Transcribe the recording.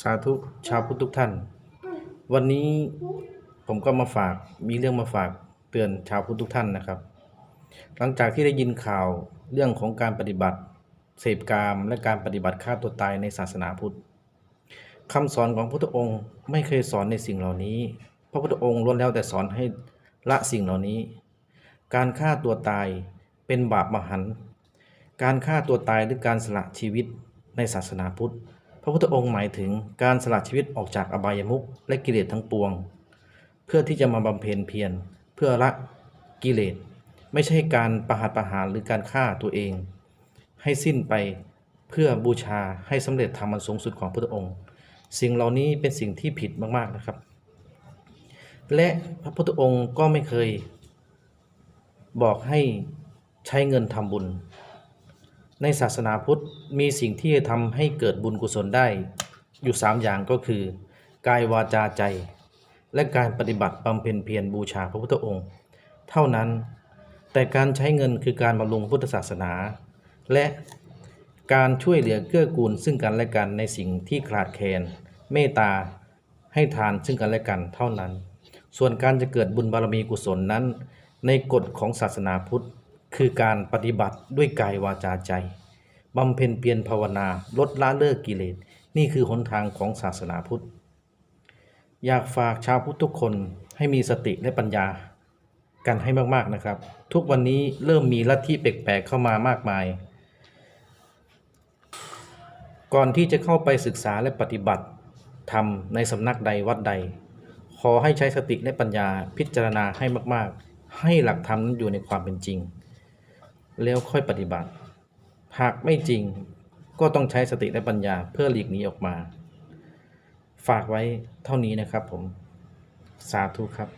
สาธุชาวพุทธทุกท่าน วันนี้ผมก็มาฝากมีเรื่องมาฝากเตือนชาวพุทธทุกท่านนะครับ หลังจากที่ได้ยินข่าวเรื่องของการปฏิบัติ เสพกามและการปฏิบัติฆ่าตัวตายในศาสนาพุทธคำสอนของพระพุทธองค์ไม่เคยสอนในสิ่งเหล่านี้ พระพุทธองค์ล้วนแล้วแต่สอนให้ละสิ่งเหล่านี้ การฆ่าตัวตายเป็นบาปมหันต์การฆ่าตัวตายหรือการสละชีวิตในศาสนาพุทธ พระพุทธองค์หมายถึงการสละชีวิตออกจากอบายมุขและกิเลสทั้งปวง เพื่อที่จะมาบำเพ็ญเพียรเพื่อละกิเลส ไม่ใช่การประหัตประหารหรือการฆ่าตัวเอง ให้สิ้นไปเพื่อบูชาให้สำเร็จธรรมันสูงสุดของพระพุทธองค์ สิ่งเหล่านี้เป็นสิ่งที่ผิดมากๆนะครับ และพระพุทธองค์ก็ไม่เคยบอกให้ใช้เงินทำบุญ ในศาสนาพุทธมีสิ่งที่จะทำให้เกิดบุญกุศลได้ อยู่ 3 อย่างก็คือ กายวาจาใจ และการปฏิบัติบำเพ็ญเพียรบูชาพระพุทธองค์ เท่านั้น แต่การใช้เงินคือการบำรุงพุทธศาสนา และการช่วยเหลือเกื้อกูลซึ่งกันและกันในสิ่งที่ขาดแคลนเมตตาให้ทานซึ่งกันและกันเท่านั้น ส่วนการจะเกิดบุญบารมีกุศลนั้น ในกฎของศาสนาพุทธ คือการปฏิบัติด้วยกายวาจาใจบำเพ็ญเพียรภาวนาลดละเลิกกิเลส นี่คือหนทางของศาสนาพุทธ อยากฝากชาวพุทธทุกคนให้มีสติและปัญญากันให้มากๆนะครับ ทุกวันนี้เริ่มมีลัทธิแปลกๆเข้ามามากมาย ก่อนที่จะเข้าไปศึกษาและปฏิบัติทำในสำนักใดวัดใด ขอให้ใช้สติและปัญญาพิจารณาให้มากๆ ให้หลักธรรมนั้นอยู่ในความเป็นจริง แล้วค่อยปฏิบัติ หากไม่จริงก็ต้องใช้สติและปัญญาเพื่อหลีกหนีออกมา ฝากไว้เท่านี้นะครับผม สาธุครับ